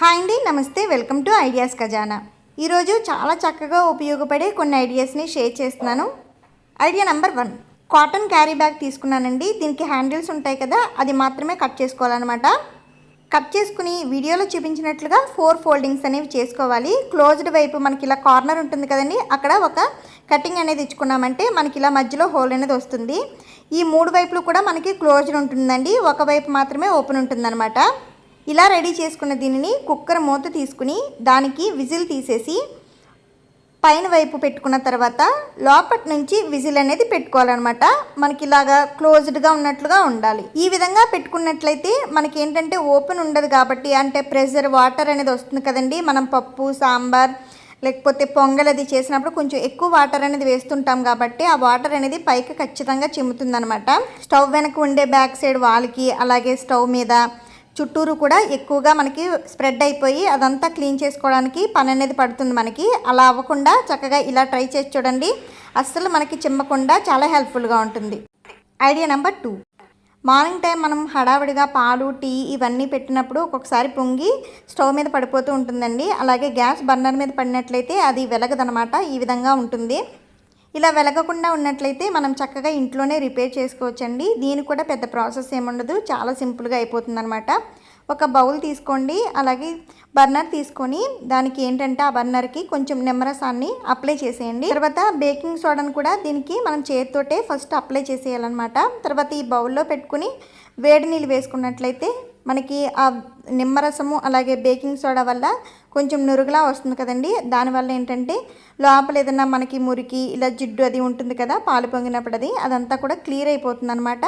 Hi అండి నమస్తే welcome to ideas ఖజానా. ఈరోజు చాలా చక్కగా ఉపయోగపడే కొన్ని ఐడియాస్ని షేర్ చేస్తున్నాను. Idea number one cotton carry bag తీసుకున్నానండి. దీనికి హ్యాండిల్స్ ఉంటాయి కదా అది మాత్రమే కట్ చేసుకోవాలన్నమాట. కట్ చేసుకుని వీడియోలో చూపించినట్లుగా ఫోర్ ఫోల్డింగ్స్ అనేవి చేసుకోవాలి. క్లోజ్డ్ వైపు మనకి ఇలా కార్నర్ ఉంటుంది కదండి అక్కడ ఒక కటింగ్ అనేది ఇచ్చుకున్నామంటే మనకి ఇలా మధ్యలో హోల్ అనేది వస్తుంది. ఈ మూడు వైపులు కూడా మనకి క్లోజ్డ్ ఉంటుందండి ఒక వైపు మాత్రమే ఓపెన్ ఉంటుందన్నమాట. ఇలా రెడీ చేసుకున్న దీనిని కుక్కర్ మూత తీసుకుని దానికి విజిల్ తీసేసి పైన వైపు పెట్టుకున్న తర్వాత లోపటి నుంచి విజిల్ అనేది పెట్టుకోవాలన్నమాట. మనకి ఇలాగా క్లోజ్డ్గా ఉన్నట్లుగా ఉండాలి. ఈ విధంగా పెట్టుకున్నట్లయితే మనకి ఏంటంటే ఓపెన్ ఉండదు కాబట్టి అంటే ప్రెషర్ వాటర్ అనేది వస్తుంది కదండి. మనం పప్పు సాంబార్ లేకపోతే పొంగల్ అది చేసినప్పుడు కొంచెం ఎక్కువ వాటర్ అనేది వేస్తుంటాం కాబట్టి ఆ వాటర్ అనేది పైకి ఖచ్చితంగా చిమ్ముతుందనమాట స్టవ్ వెనక ఉండే బ్యాక్ సైడ్ వాల్కి అలాగే స్టవ్ మీద చుట్టూరు కూడా ఎక్కువగా మనకి స్ప్రెడ్ అయిపోయి అదంతా క్లీన్ చేసుకోవడానికి పని అనేది పడుతుంది మనకి. అలా అవ్వకుండా చక్కగా ఇలా ట్రై చేసి చూడండి. అస్సలు మనకి చిమ్మకుండా చాలా హెల్ప్ఫుల్గా ఉంటుంది. Idea number two morning time మనం హడావిడిగా పాలు టీ ఇవన్నీ పెట్టినప్పుడు ఒక్కొక్కసారి పొంగి స్టవ్ మీద పడిపోతూ ఉంటుందండి. అలాగే గ్యాస్ బర్నర్ మీద పడినట్లయితే అది వెలగదనమాట. ఈ విధంగా ఉంటుంది. ఇలా వెలగకుండా ఉన్నట్లయితే మనం చక్కగా ఇంట్లోనే రిపేర్ చేసుకోవచ్చండి. దీనికి కూడా పెద్ద ప్రాసెస్ ఏముండదు. చాలా సింపుల్గా అయిపోతుంది అనమాట ఒక బౌల్ తీసుకోండి. అలాగే బర్నర్ తీసుకొని దానికి ఏంటంటే ఆ బర్నర్కి కొంచెం నిమ్మరసాన్ని అప్లై చేసేయండి. తర్వాత బేకింగ్ సోడాను కూడా దీనికి మనం చేతితోటే ఫస్ట్ అప్లై చేసేయాలన్నమాట. తర్వాత ఈ బౌల్లో పెట్టుకుని వేడి నీళ్ళు వేసుకున్నట్లయితే మనకి ఆ నిమ్మరసము అలాగే బేకింగ్ సోడా వల్ల కొంచెం నురుగులా వస్తుంది కదండి. దానివల్ల ఏంటంటే లోపల ఏదైనా మనకి మురికి ఇలా జిడ్డు అది ఉంటుంది కదా పాలు పొంగినప్పుడు అది అదంతా కూడా క్లియర్ అయిపోతుంది అనమాట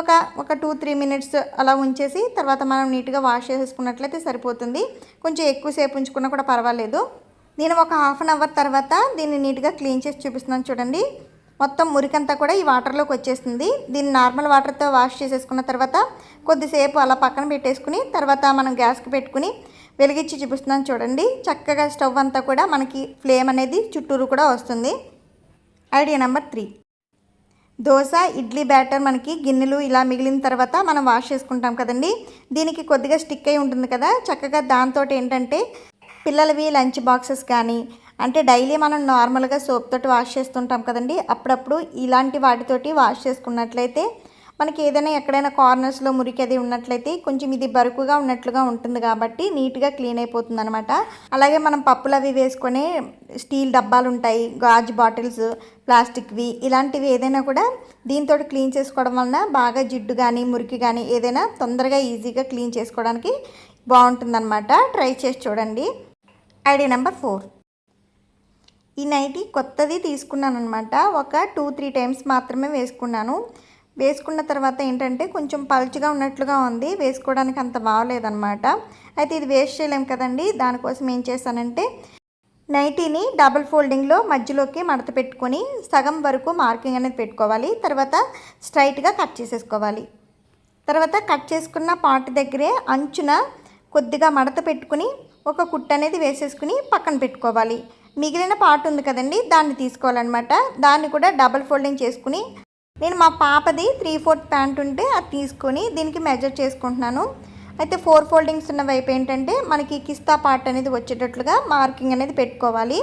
ఒక ఒక టూ త్రీ మినిట్స్ అలా ఉంచేసి తర్వాత మనం నీట్గా వాష్ చేసేసుకున్నట్లయితే సరిపోతుంది. కొంచెం ఎక్కువసేపు ఉంచుకున్నా కూడా పర్వాలేదు. నేను ఒక హాఫ్ అన్ అవర్ తర్వాత దీన్ని నీట్గా క్లీన్ చేసి చూపిస్తున్నాను చూడండి. మొత్తం మురికంతా కూడా ఈ వాటర్లోకి వచ్చేస్తుంది. దీన్ని నార్మల్ వాటర్తో వాష్ చేసేసుకున్న తర్వాత కొద్దిసేపు అలా పక్కన పెట్టేసుకుని తర్వాత మనం గ్యాస్కి పెట్టుకుని వెలిగించి చూపిస్తున్నాను చూడండి. చక్కగా స్టవ్ అంతా కూడా మనకి ఫ్లేమ్ అనేది చుట్టూరు కూడా వస్తుంది. Idea number three. Dosa idli batter మనకి గిన్నెలు ఇలా మిగిలిన తర్వాత మనం వాష్ చేసుకుంటాం కదండి. దీనికి కొద్దిగా స్టిక్ అయి ఉంటుంది కదా. చక్కగా దాంతో ఏంటంటే పిల్లలవి లంచ్ బాక్సెస్ కానీ అంటే డైలీ మనం నార్మల్గా సోప్ తోటి వాష్ చేస్తుంటాం కదండి. అప్పుడప్పుడు ఇలాంటి వాటితోటి వాష్ చేసుకున్నట్లయితే మనకి ఏదైనా ఎక్కడైనా కార్నర్స్లో మురికి అది ఉన్నట్లయితే కొంచెం ఇది బరుకుగా ఉన్నట్లుగా ఉంటుంది కాబట్టి నీట్గా క్లీన్ అయిపోతుంది అనమాట అలాగే మనం పప్పులు అవి వేసుకొని స్టీల్ డబ్బాలు ఉంటాయి గాజు బాటిల్స్ ప్లాస్టిక్వి ఇలాంటివి ఏదైనా కూడా దీంతో క్లీన్ చేసుకోవడం వలన బాగా జిడ్డు కానీ మురికి కానీ ఏదైనా తొందరగా ఈజీగా క్లీన్ చేసుకోవడానికి బాగుంటుందన్నమాట. ట్రై చేసి చూడండి. Idea number four. ఈ నైటీ కొత్తది తీసుకున్నాను అనమాట ఒక టూ త్రీ టైమ్స్ మాత్రమే వేసుకున్నాను. వేసుకున్న తర్వాత ఏంటంటే కొంచెం పలుచగా ఉన్నట్లుగా ఉంది. వేసుకోవడానికి అంత బాగలేదనమాట అయితే ఇది వేస్ట్ చేయలేం కదండి. దానికోసం ఏం చేశానంటే నైటీని డబుల్ ఫోల్డింగ్లో మధ్యలోకి మడత పెట్టుకొని సగం వరకు మార్కింగ్ అనేది పెట్టుకోవాలి. తర్వాత స్ట్రైట్గా కట్ చేసేసుకోవాలి. తర్వాత కట్ చేసుకున్న పార్ట్ దగ్గరే అంచున కొద్దిగా మడత పెట్టుకుని ఒక కుట్ట అనేది వేసేసుకుని పక్కన పెట్టుకోవాలి. మిగిలిన పార్ట్ ఉంది కదండి దాన్ని తీసుకోవాలన్నమాట. దాన్ని కూడా డబల్ ఫోల్డింగ్ చేసుకుని నేను మా పాపది త్రీ ఫోర్త్ ప్యాంట్ ఉంటే అది తీసుకొని దీనికి మెజర్ చేసుకుంటున్నాను. అయితే ఫోర్ ఫోల్డింగ్స్ ఉన్న వైపు ఏంటంటే మనకి కిస్తా పార్ట్ అనేది వచ్చేటట్లుగా మార్కింగ్ అనేది పెట్టుకోవాలి.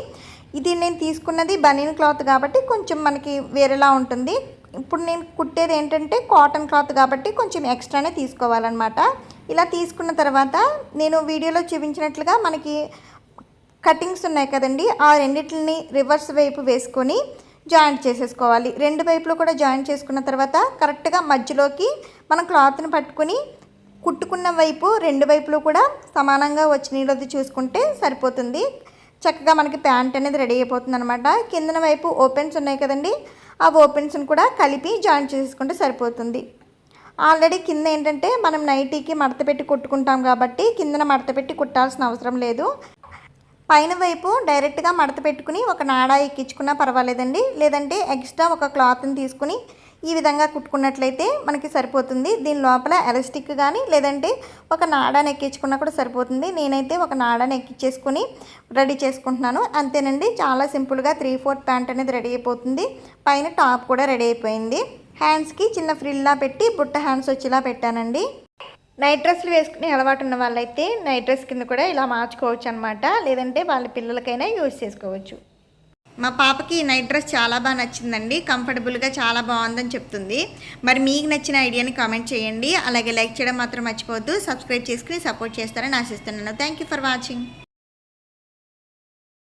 ఇది నేను తీసుకున్నది బనీన్ క్లాత్ కాబట్టి కొంచెం మనకి వేరేలా ఉంటుంది. ఇప్పుడు నేను కుట్టేది ఏంటంటే కాటన్ క్లాత్ కాబట్టి కొంచెం ఎక్స్ట్రానే తీసుకోవాలన్నమాట. ఇలా తీసుకున్న తర్వాత నేను వీడియోలో చూపించినట్లుగా మనకి కటింగ్స్ ఉన్నాయి కదండి. ఆ రెండింటిని రివర్స్ వైపు వేసుకొని జాయింట్ చేసేసుకోవాలి. రెండు వైపులో కూడా జాయింట్ చేసుకున్న తర్వాత కరెక్ట్గా మధ్యలోకి మనం క్లాత్ని పట్టుకుని కుట్టుకున్న వైపు రెండు వైపులు కూడా సమానంగా వచ్చినది చూసుకుంటే సరిపోతుంది. చక్కగా మనకి ప్యాంట్ అనేది రెడీ అయిపోతుంది అనమాట కిందన వైపు ఓపెన్స్ ఉన్నాయి కదండి. ఆ ఓపెన్స్ని కూడా కలిపి జాయింట్ చేసుకుంటే సరిపోతుంది. ఆల్రెడీ కింద ఏంటంటే మనం నైటీకి మడత పెట్టి కుట్టుకుంటాం కాబట్టి కిందన మడత పెట్టి కుట్టాల్సిన అవసరం లేదు. పైన వైపు డైరెక్ట్గా మడత పెట్టుకుని ఒక నాడా ఎక్కించుకున్నా పర్వాలేదండి. లేదంటే ఎక్స్ట్రా ఒక క్లాత్ని తీసుకుని ఈ విధంగా కుట్టుకున్నట్లయితే మనకి సరిపోతుంది. దీని లోపల ఎలాస్టిక్ కానీ లేదంటే ఒక నాడాని ఎక్కించుకున్నా కూడా సరిపోతుంది. నేనైతే ఒక నాడాని ఎక్కించేసుకుని రెడీ చేసుకుంటున్నాను. అంతేనండి. చాలా సింపుల్గా త్రీ ఫోర్త్ ప్యాంట్ అనేది రెడీ అయిపోతుంది. పైన టాప్ కూడా రెడీ అయిపోయింది. హ్యాండ్స్కి చిన్న ఫ్రిల్లా పెట్టి బుట్ట హ్యాండ్స్ వచ్చేలా పెట్టానండి. నైట్ డ్రెస్లు వేసుకునే అలవాటు ఉన్న వాళ్ళైతే నైట్ డ్రెస్ కింద కూడా ఇలా మార్చుకోవచ్చు అనమాట లేదంటే వాళ్ళ పిల్లలకైనా యూజ్ చేసుకోవచ్చు. మా పాపకి నైట్ డ్రెస్ చాలా బాగా నచ్చిందండి. కంఫర్టబుల్గా చాలా బాగుందని చెప్తుంది. మరి మీకు నచ్చిన ఐడియాని కామెంట్ చేయండి. అలాగే లైక్ చేయడం మాత్రం మర్చిపోవద్దు. సబ్స్క్రైబ్ చేసుకుని సపోర్ట్ చేస్తారని ఆశిస్తున్నాను. Thank you for watching